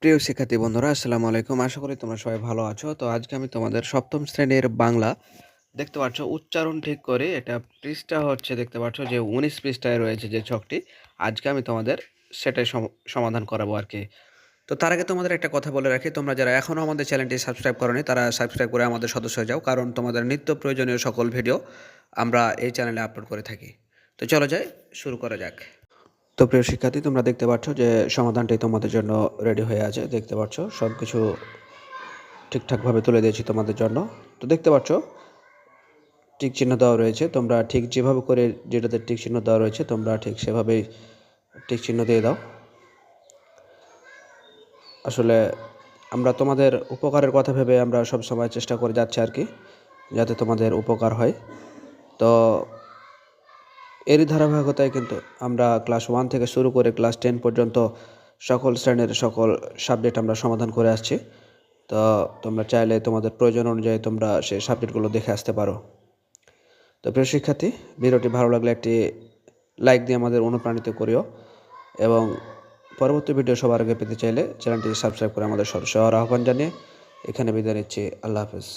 প্রিয় শিক্ষার্থী বন্ধুরা, আসসালামু আলাইকুম। আশা করি তোমরা সবাই ভালো আছো। তো আজকে আমি তোমাদের সপ্তম শ্রেণির বাংলা দেখতে পাচ্ছ, উচ্চারণ ঠিক করে এটা পৃষ্ঠা হচ্ছে, দেখতে পাচ্ছ যে উনিশ পৃষ্ঠায় রয়েছে যে ছকটি। আজকে আমি তোমাদের সেটাই সম- সমাধান করাবো আর কি। তো তার আগে তোমাদের একটা কথা বলে রাখি, তোমরা যারা এখনও আমাদের চ্যানেলটি সাবস্ক্রাইব করনি, তারা সাবস্ক্রাইব করে আমাদের সদস্য হয়ে যাও, কারণ তোমাদের নিত্য প্রয়োজনীয় সকল ভিডিও আমরা এই চ্যানেলে আপলোড করে থাকি। তো চলো যাই, শুরু করা যাক। তো প্রিয় শিক্ষার্থী, তোমরা দেখতে পাচ্ছ যে সমাধানটি তোমাদের জন্য রেডি হয়ে আছে। দেখতে পাচ্ছ সব কিছু ঠিকঠাকভাবে তুলে দিয়েছি তোমাদের জন্য। তো দেখতে পাচ্ছ টিক চিহ্ন দেওয়া রয়েছে। তোমরা ঠিক যেভাবে করে যেটাতে টিক চিহ্ন দেওয়া রয়েছে, তোমরা ঠিক সেভাবেই টিক চিহ্ন দিয়ে দাও। আসলে আমরা তোমাদের উপকারের কথা ভেবে আমরা সব সময় চেষ্টা করে যাচ্ছি আর কি, যাতে তোমাদের উপকার হয়। তো এরই ধারাবাহিকতায় কিন্তু আমরা ক্লাস ওয়ান থেকে শুরু করে ক্লাস টেন পর্যন্ত সকল শ্রেণির সকল সাবজেক্ট আমরা সমাধান করে আসছি। তো তোমরা চাইলে তোমাদের প্রয়োজন অনুযায়ী তোমরা সেই সাবজেক্টগুলো দেখে আসতে পারো। তো প্রিয় শিক্ষার্থী, ভিডিওটি ভালো লাগলে একটি লাইক দিয়ে আমাদের অনুপ্রাণিত করিও এবং পরবর্তী ভিডিও সবার আগে পেতে চাইলে চ্যানেলটি সাবস্ক্রাইব করে আমাদের সদস্য হওয়ার আহ্বান জানিয়ে এখানে বিদায় নিচ্ছি। আল্লাহ হাফেজ।